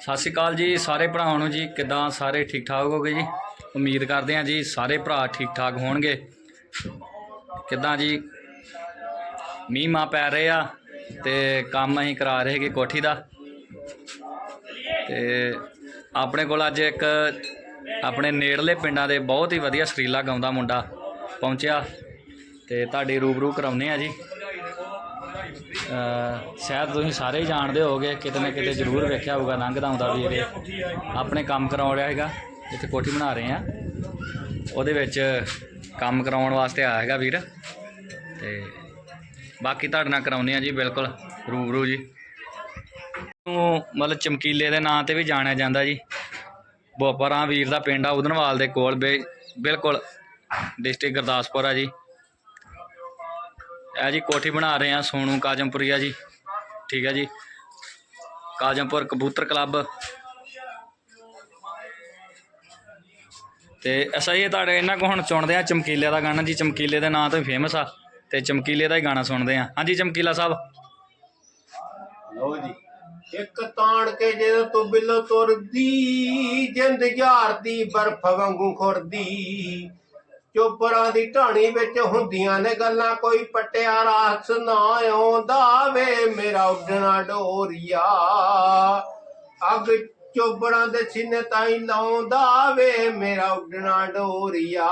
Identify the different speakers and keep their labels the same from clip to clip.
Speaker 1: ਸਤਿ ਸ਼੍ਰੀ ਅਕਾਲ ਜੀ ਸਾਰੇ ਭਰਾਵਾਂ ਨੂੰ ਜੀ, ਕਿਦਾਂ ਸਾਰੇ ਠੀਕ ਠਾਕ ਹੋਗੇ ਜੀ? ਉਮੀਦ ਕਰਦੇ ਹਾਂ ਜੀ ਸਾਰੇ ਭਰਾ ਠੀਕ ਠਾਕ ਹੋਣਗੇ। ਕਿਦਾਂ ਜੀ? ਮੀਂਹ ਮਾ ਪੈ ਰਹੇ ਆ ਤੇ ਕੰਮ ਅਸੀਂ ਕਰਾ ਰਹੇ ਕਿ ਕੋਠੀ ਦਾ। ਤੇ ਆਪਣੇ ਕੋਲ ਅੱਜ ਇੱਕ ਆਪਣੇ ਨੇੜਲੇ ਪਿੰਡਾਂ ਦੇ ਬਹੁਤ ਹੀ ਵਧੀਆ ਸਰੀਲਾ ਗਾਉਂਦਾ ਮੁੰਡਾ ਪਹੁੰਚਿਆ ਤੇ ਤੁਹਾਡੀ ਰੂਬਰੂ ਕਰਾਉਨੇ ਆ ਜੀ। ਸ਼ਾਇਦ ਤੁਸੀਂ ਸਾਰੇ ਹੀ ਜਾਣਦੇ ਹੋਗੇ ਕਿਤੇ ਨਾ ਕਿਤੇ ਜ਼ਰੂਰ ਵੇਖਿਆ ਹੋਊਗਾ, ਲੰਘਦਾ ਹੁੰਦਾ ਵੀ ਇਹ ਆਪਣੇ ਕੰਮ ਕਰਾਉਣ ਰਿਹਾ ਹੈਗਾ, ਇੱਥੇ ਕੋਠੀ ਬਣਾ ਰਹੇ ਆ ਉਹਦੇ ਵਿੱਚ ਕੰਮ ਕਰਾਉਣ ਵਾਸਤੇ ਆਇਆ ਹੈਗਾ ਵੀਰ। ਤੇ ਬਾਕੀ ਤੁਹਾਡੇ ਨਾਲ ਕਰਾਉਨੇ ਆ ਜੀ, ਬਿਲਕੁਲ, ਰੂਬਰੂ ਜੀ। ਨੂੰ ਮਤਲਬ ਚਮਕੀਲੇ ਦੇ ਨਾਂ ਤੇ ਵੀ ਜਾਣਿਆ ਜਾਂਦਾ ਜੀ। ਬੋਪਰਾਂ ਵੀਰ ਦਾ ਪਿੰਡ ਆ, ਉਦਨਵਾਲ ਦੇ ਕੋਲ, ਬੇ, ਬਿਲਕੁਲ, ਡਿਸਟ੍ਰਿਕਟ ਗੁਰਦਾਸਪੁਰ ਆ ਜੀ। ਇਹ ਜੀ, ਕੋਠੀ ਬਣਾ ਰਹੇ ਆ ਸੋਨੂ ਕਾਜਮਪੁਰੀਆ ਜੀ। ਠੀਕ ਹੈ ਜੀ। ਕਾਜਮਪੁਰ ਕਬੂਤਰ ਕਲੱਬ। ਤੇ ਅਸਾਂ ਇਹ ਤੁਹਾਡੇ ਇਹਨਾਂ ਕੋ ਹੁਣ ਸੁਣਦੇ ਆ ਚਮਕੀਲੇ ਦਾ ਗਾਣਾ। ਜੀ, ਚਮਕੀਲੇ ਦੇ ਨਾਂ ਤੋਂ ਹੀ ਫੇਮਸ ਆ ਤੇ ਚਮਕੀਲੇ ਦਾ ਹੀ ਗਾਣਾ ਸੁਣਦੇ ਆ। ਹਾਂਜੀ, ਚਮਕੀਲਾ ਸਾਹਿਬ।
Speaker 2: ਲਓ ਜੀ। ਇੱਕ ਤਾਣ ਕੇ ਜਦੋਂ ਤੂੰ ਬਿੱਲੋ ਤੁਰਦੀ, ਜਿੰਦ ਯਾਰ ਦੀ ਬਰਫ਼ ਵਾਂਗੂ ਖੁਰਦੀ। ਚੋਪਰਾਂ ਦੀ ਢਾਣੀ ਵਿੱਚ ਹੁੰਦੀਆਂ ਨੇ ਗੱਲਾਂ ਕੋਈ ਪਟਿਆ ਰਾਸ ਨਾ ਆਉਂਦਾ ਵੇ ਮੇਰਾ ਉੱਡਣਾ ਡੋਰੀਆ। ਅੱਗ ਚੋਬਰਾਂ ਦੇ ਸੀਨੇ ਤਾਈ ਲਾਉਂਦਾ ਵੇ ਮੇਰਾ ਉੱਡਣਾ ਡੋਰੀਆ।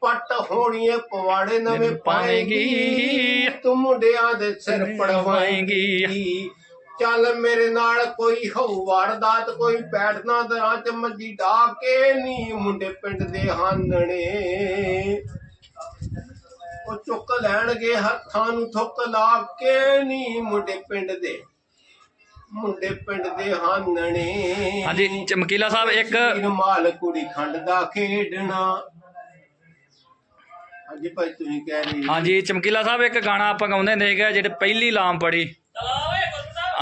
Speaker 2: ਪੱਟ ਹੋਣੀਏ ਪਵਾੜੇ ਨਵੇਂ ਪਾਏਗੀ ਤੂੰ ਮੁੰਡਿਆਂ ਦੇ ਸਿਰ ਪੜਵਾਏਗੀ। ਚੱਲ ਮੇਰੇ ਨਾਲ ਕੋਈ ਹੋਊ ਵਾਰਦਾਤ ਕੋਈ ਬੈਠਣਾ ਦਰਾਂ ਚ ਮੰਜੀ ਢਾ ਕੇ ਨੀ ਮੁੰਡੇ ਪਿੰਡ ਦੇ ਹਾਨਣੇ। ਉਹ ਚੁੱਕ ਲੈਣਗੇ ਹੱਥਾਂ ਨੂੰ ਥੁੱਕ ਲਾ ਕੇ ਨੀ ਮੁੰਡੇ ਪਿੰਡ ਦੇ ਮੁੰਡੇ ਪਿੰਡ ਦੇ ਹਾਨਣੇ।
Speaker 1: ਹਾਂਜੀ ਚਮਕੀਲਾ ਸਾਹਿਬ ਇੱਕ
Speaker 2: ਮਾਲ ਕੁੜੀ ਖੰਡ ਦਾ ਖੇਡਣਾ। ਹਾਂਜੀ ਭਾਈ ਤੁਸੀਂ ਕਹਿ ਰਹੇ।
Speaker 1: ਹਾਂਜੀ ਚਮਕੀਲਾ ਸਾਹਿਬ ਇੱਕ ਗਾਣਾ ਆਪਾਂ ਗਾਉਂਦੇ ਹੁੰਦੇ ਸੀਗੇ ਜਿਹੜੇ ਪਹਿਲੀ ਲਾਮ ਪੜੀ।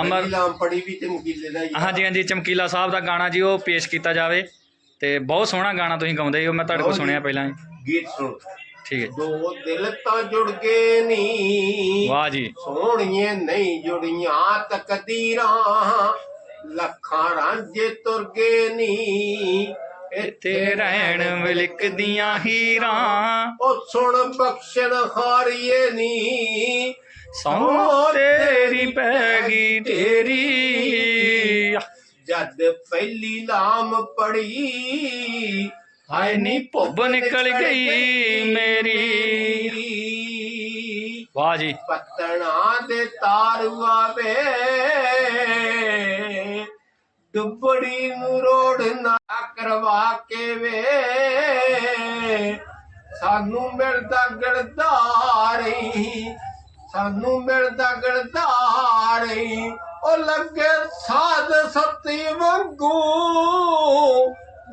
Speaker 1: ਅਮਰ
Speaker 2: ਪਹਿਲੀ ਲਾਂਪੜੀ ਵੀ ਚਮਕੀਲੇ ਦਾ ਹੀ।
Speaker 1: ਹਾਂਜੀ ਹਾਂਜੀ ਚਮਕੀਲਾ ਸਾਹਿਬ ਦਾ ਗਾਣਾ ਜੀ ਉਹ ਪੇਸ਼ ਕੀਤਾ ਜਾਵੇ ਤੇ ਬਹੁਤ ਸੋਹਣਾ ਗਾਣਾ ਤੁਸੀਂ ਗਾਉਂਦੇ ਜੀ ਉਹ ਮੈਂ ਤੁਹਾਡੇ ਕੋਲ ਸੁਣਿਆ ਪਹਿਲਾਂ ਹੀ।
Speaker 2: ਗੀਤ ਸੁਣ।
Speaker 1: ਠੀਕ ਹੈ।
Speaker 2: ਦੋ ਦਿਲ ਤਾਂ ਜੁੜ ਗਏ ਨੀ
Speaker 1: ਵਾਹ ਜੀ।
Speaker 2: ਸੋਹਣੀਏ ਨਹੀਂ ਜੁੜੀਆਂ ਤਕਦੀਰਾਂ ਲੱਖਾਂ ਰਾਂਝੇ ਤੁਰ ਗਏ ਨੀ।
Speaker 1: ਇੱਥੇ ਰਹਿਣ ਵਿਲਕਦੀਆਂ ਹੀਰਾਂ।
Speaker 2: ਉਹ ਸੁਣ ਬਖਸ਼ਣ ਹਾਰੀਏ ਨੀ
Speaker 1: ਸੌ ਤੇਰੀ ਪੈ ਗਈ ਢੇਰੀ
Speaker 2: ਜਦ ਪਹਿਲੀ ਲਾਮ ਪੜੀ
Speaker 1: ਹਾਏ ਨੀ ਭੁੱਬ ਨਿਕਲ ਗਈ ਮੇਰੀ। ਵਾਹ ਜੀ।
Speaker 2: ਪਤਣਾ ਦੇ ਤਾਰੂਆ ਵੇ ਡੁੱਬੜੀ ਨੂੰ ਰੋੜ ਨਾ ਕਰਵਾ ਕੇ ਵੇ। ਸਾਨੂੰ ਮਿਲਦਾ ਗੜਦਾਰੀ ਸਾਨੂੰ ਮਿਲਦਾ ਗੜਦਾਰੀ ਉਹ ਲੱਗੇ ਸਾਧ ਸਤੀ ਵਾਂਗੂ।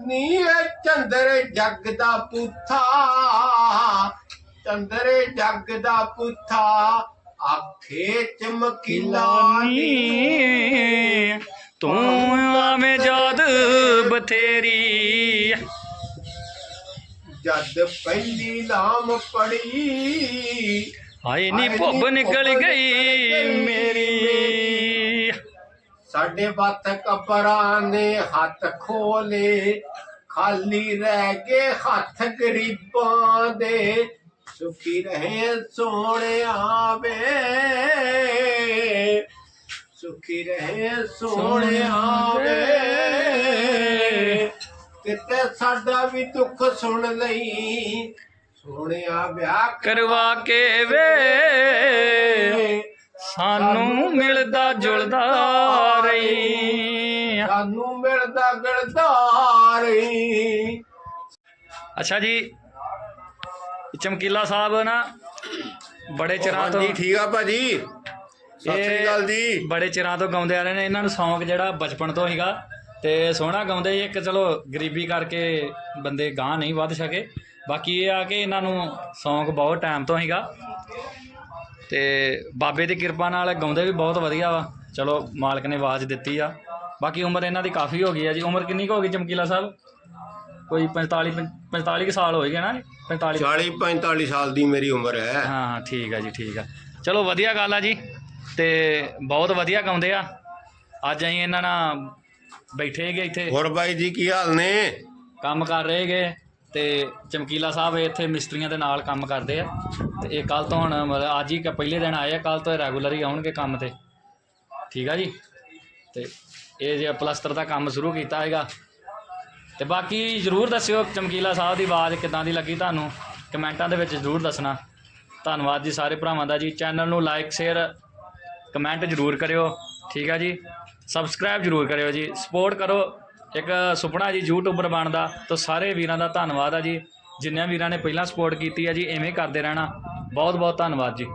Speaker 2: ਨੀ ਇਹ ਚੰਦਰ ਜੱਗ ਦਾ ਪੁੱਥਾ ਚੰਦਰੇ ਜੱਗ ਦਾ ਪੁੱਥਾ ਆਖੇ ਚਮਕੀਲਾ ਨੀ।
Speaker 1: ਤੂੰ ਆਵੇਂ ਜਦ ਬਥੇਰੀ।
Speaker 2: ਜਦ ਪਹਿਲੀ ਲਾਮ ਪੜੀ।
Speaker 1: ਹਾਏ ਨੀ ਭੁੱਬ ਨਿਕਲ ਗਈ। ਮੇਰੀ
Speaker 2: ਸਾਡੇ ਬੱਤ ਕਬਰਾਂ ਨੇ ਹੱਥ ਖੋਲੇ ਖਾਲੀ ਰਹਿ ਗਏ ਹੱਥ ਗਰੀਬਾਂ ਦੇ। ਸੁਖੀ ਰਹੇ ਸੋਹਣਿਆ ਵੇ। ਸੁਖੀ ਰਹੇ ਸੋਹਣਿਆ ਵੇ। ਕਿਤੇ ਸਾਡਾ ਵੀ ਦੁੱਖ ਸੁਣ ਲਈ। ਸੋਹਣਿਆ ਵਿਆਹ
Speaker 1: ਕਰਵਾ ਕੇ ਵੇ। ਸਾਨੂੰ ਮਿਲਦਾ ਜੁਲਦਾ ਰਹੀ।
Speaker 2: ਸਾਨੂੰ ਮਿਲਦਾ ਗਲਦਾਰੀ
Speaker 1: ਅੱਛਾ ਜੀ ਚਮਕੀਲਾ ਸਾਹਿਬ ਨਾ ਬੜੇ ਚਿਰਾਂ ਤੋਂ
Speaker 2: ਹਾਂਜੀ ਠੀਕ ਆ ਭਾਜੀ। ਸਤਿ ਸ੍ਰੀ ਅਕਾਲ ਜੀ।
Speaker 1: ਬੜੇ ਚਿਰਾਂ ਤੋਂ ਗਾਉਂਦੇ ਆ ਰਹੇ ਨੇ ਇਹਨਾਂ ਨੂੰ ਸ਼ੌਂਕ ਜਿਹੜਾ ਬਚਪਨ ਤੋਂ ਸੀਗਾ ਤੇ ਸੋਹਣਾ ਗਾਉਂਦੇ ਇੱਕ ਚਲੋ ਗਰੀਬੀ ਕਰਕੇ ਬੰਦੇ ਗਾਂ ਨਹੀਂ ਵੱਧ ਸਕੇ। ਬਾਕੀ ਇਹ ਆ ਕਿ ਇਹਨਾਂ ਨੂੰ ਸ਼ੌਂਕ ਬਹੁਤ ਟਾਈਮ ਤੋਂ ਸੀਗਾ ਤੇ ਬਾਬੇ ਦੀ ਕਿਰਪਾ ਨਾਲ ਗਾਉਂਦੇ ਵੀ ਬਹੁਤ ਵਧੀਆ ਵਾ। ਚਲੋ ਮਾਲਕ ਨੇ ਆਵਾਜ਼ ਦਿੱਤੀ ਆ। ਬਾਕੀ ਉਮਰ ਇਹਨਾਂ ਦੀ ਕਾਫੀ ਹੋ ਗਈ ਆ ਜੀ। ਉਮਰ ਕਿੰਨੀ ਕੁ ਹੋ ਗਈ ਚਮਕੀਲਾ ਸਾਹਿਬ? ਕੋਈ 45 45 ਕੁ ਸਾਲ ਹੋਏਗੇ ਨਾ 45
Speaker 2: 40 45 ਸਾਲ ਦੀ ਮੇਰੀ ਉਮਰ ਹੈ।
Speaker 1: ਹਾਂ ਹਾਂ ਠੀਕ ਆ ਜੀ ਠੀਕ ਆ। ਚਲੋ ਵਧੀਆ ਗੱਲ ਆ ਜੀ। ਤੇ ਬਹੁਤ ਵਧੀਆ ਗਾਉਂਦੇ ਆ। ਅੱਜ ਅਸੀਂ ਇਹਨਾਂ ਨਾਲ ਬੈਠੇ ਹੈਗੇ ਇੱਥੇ।
Speaker 2: ਹੋਰ ਬਾਈ ਜੀ ਕੀ ਹਾਲ ਨੇ?
Speaker 1: ਕੰਮ ਕਰ ਰਹੇ ਹੈਗੇ ਤੇ ਚਮਕੀਲਾ ਸਾਹਿਬ ਇੱਥੇ ਮਿਸਤਰੀਆਂ ਦੇ ਨਾਲ ਕੰਮ ਕਰਦੇ ਆ। ਤੇ ਇਹ ਕੱਲ ਤੋਂ ਹੁਣ ਮਤਲਬ ਅੱਜ ਹੀ ਪਹਿਲੇ ਦਿਨ ਆਏ ਆ ਕੱਲ ਤੋਂ ਰੈਗੂਲਰ ਹੀ ਆਉਣਗੇ ਕੰਮ ਤੇ। ਠੀਕ ਆ ਜੀ? ਤੇ ਇਹ ਜੇ ਪਲਸਤਰ ਦਾ ਕੰਮ ਸ਼ੁਰੂ ਕੀਤਾ ਹੈਗਾ। ਤੇ ਬਾਕੀ ਜਰੂਰ ਦੱਸਿਓ ਚਮਕੀਲਾ ਸਾਹਿਬ ਦੀ ਆਵਾਜ਼ ਕਿਦਾਂ ਦੀ ਲੱਗੀ ਤੁਹਾਨੂੰ? ਕਮੈਂਟਾਂ ਦੇ ਵਿੱਚ ਜਰੂਰ ਦੱਸਣਾ। ਧੰਨਵਾਦ ਜੀ ਸਾਰੇ ਭਰਾਵਾਂ ਦਾ ਜੀ। ਚੈਨਲ ਨੂੰ ਲਾਈਕ, ਸ਼ੇਅਰ, ਕਮੈਂਟ ਜਰੂਰ ਕਰਿਓ। ਠੀਕ ਆ ਜੀ? ਸਬਸਕ੍ਰਾਈਬ ਜਰੂਰ ਕਰਿਓ ਜੀ। ਸਪੋਰਟ ਕਰੋ। ਇੱਕ ਸੁਪਨਾ ਜੀ ਯੂਟਿਊਬਰ ਬਣਦਾ, ਤਾਂ ਸਾਰੇ ਵੀਰਾਂ ਦਾ ਧੰਨਵਾਦ ਆ ਜੀ। ਜਿੰਨਿਆਂ ਵੀਰਾਂ ਨੇ ਪਹਿਲਾਂ ਸਪੋਰਟ ਕੀਤੀ ਆ ਜੀ, ਐਵੇਂ ਕਰਦੇ ਰਹਿਣਾ। ਬਹੁਤ ਬਹੁਤ ਧੰਨਵਾਦ ਜੀ।